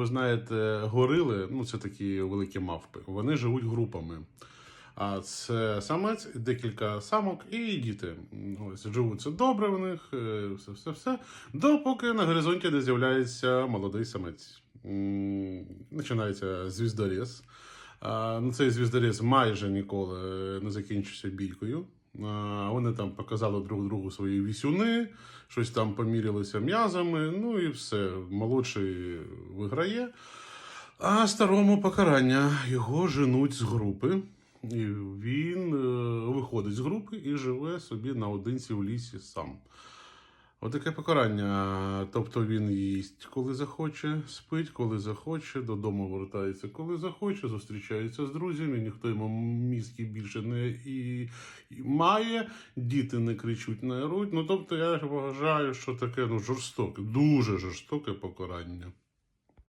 Ви знаєте, горили, ну це такі великі мавпи. Вони живуть групами. А це самець, декілька самок і діти. Ось живуть це добре в них, е, все, все, все. Допоки на горизонті не з'являється молодий самець. Починається звіздоріз. Ну, цей звіздоріз майже ніколи не закінчився бійкою. Вони там показали друг другу свої вісюни, щось там помірялися м'язами, ну і все. Молодший виграє. А старому покарання його женуть з групи. І він е, виходить з групи і живе собі наодинці в лісі сам. Отаке покарання. Тобто він їсть, коли захоче, спить, коли захоче, додому вертається, коли захоче, зустрічається з друзями, ніхто йому мізки більше не і, і має, діти не кричуть, не оруть. Ну тобто я вважаю, що таке ну, жорстоке, дуже жорстоке покарання.